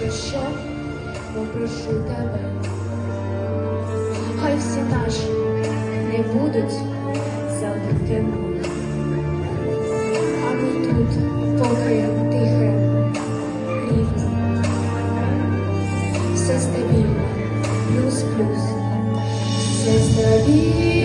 про що попрошу тебе, хай всі наші не будуть забутими, а ми тут покриємо тихим рівнем. Все стабільно, плюс-плюс, все стабільно.